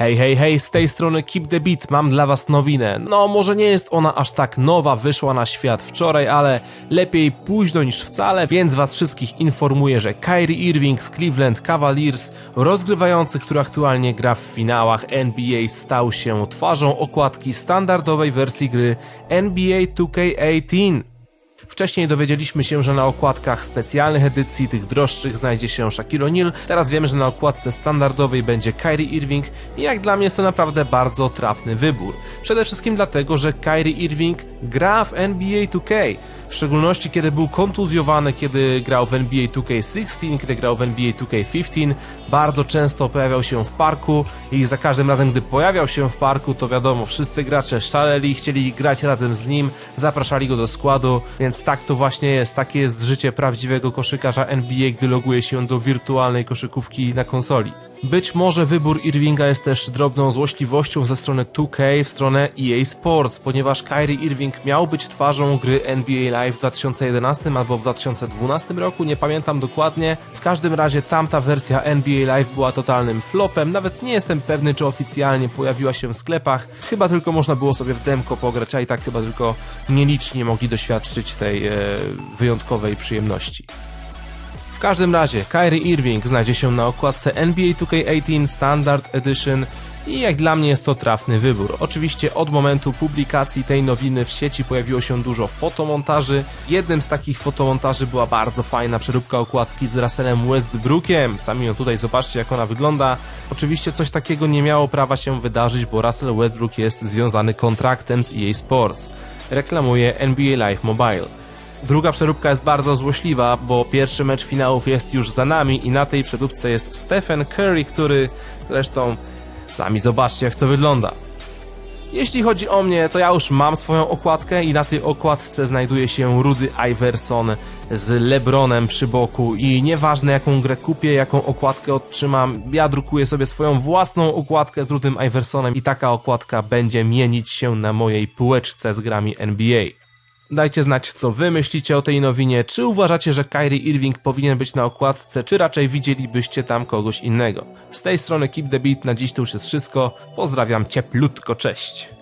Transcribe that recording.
Hej, hej, hej, z tej strony Keep the Beat, mam dla was nowinę. No, może nie jest ona aż tak nowa, wyszła na świat wczoraj, ale lepiej późno niż wcale, więc was wszystkich informuję, że Kyrie Irving z Cleveland Cavaliers, rozgrywający, który aktualnie gra w finałach NBA, stał się twarzą okładki standardowej wersji gry NBA 2K18. Wcześniej dowiedzieliśmy się, że na okładkach specjalnych edycji, tych droższych, znajdzie się Shaquille O'Neal. Teraz wiemy, że na okładce standardowej będzie Kyrie Irving i jak dla mnie jest to naprawdę bardzo trafny wybór. Przede wszystkim dlatego, że Kyrie Irving gra w NBA 2K. W szczególności kiedy był kontuzjowany, kiedy grał w NBA 2K16, kiedy grał w NBA 2K15, bardzo często pojawiał się w parku i za każdym razem, gdy pojawiał się w parku, to wiadomo, wszyscy gracze szaleli, chcieli grać razem z nim, zapraszali go do składu, więc tak to właśnie jest, takie jest życie prawdziwego koszykarza NBA, gdy loguje się do wirtualnej koszykówki na konsoli. Być może wybór Irvinga jest też drobną złośliwością ze strony 2K w stronę EA Sports, ponieważ Kyrie Irving miał być twarzą gry NBA Live w 2011 albo w 2012 roku, nie pamiętam dokładnie. W każdym razie tamta wersja NBA Live była totalnym flopem, nawet nie jestem pewny czy oficjalnie pojawiła się w sklepach, chyba tylko można było sobie w demko pograć, a i tak chyba tylko nieliczni mogli doświadczyć tej e, wyjątkowej przyjemności. W każdym razie, Kyrie Irving znajdzie się na okładce NBA 2K18 Standard Edition i jak dla mnie jest to trafny wybór. Oczywiście od momentu publikacji tej nowiny w sieci pojawiło się dużo fotomontaży. Jednym z takich fotomontaży była bardzo fajna przeróbka okładki z Russellem Westbrookiem. Sami ją tutaj zobaczcie jak ona wygląda. Oczywiście coś takiego nie miało prawa się wydarzyć, bo Russell Westbrook jest związany kontraktem z EA Sports. Reklamuje NBA Live Mobile. Druga przeróbka jest bardzo złośliwa, bo pierwszy mecz finałów jest już za nami i na tej przeróbce jest Stephen Curry, który zresztą sami zobaczcie jak to wygląda. Jeśli chodzi o mnie, to ja już mam swoją okładkę i na tej okładce znajduje się Rudy Iverson z Lebronem przy boku i nieważne jaką grę kupię, jaką okładkę otrzymam, ja drukuję sobie swoją własną okładkę z Rudym Iversonem i taka okładka będzie mienić się na mojej półeczce z grami NBA. Dajcie znać, co wy myślicie o tej nowinie. Czy uważacie, że Kyrie Irving powinien być na okładce, czy raczej widzielibyście tam kogoś innego? Z tej strony Keep the Beat, na dziś to już jest wszystko. Pozdrawiam cieplutko, cześć!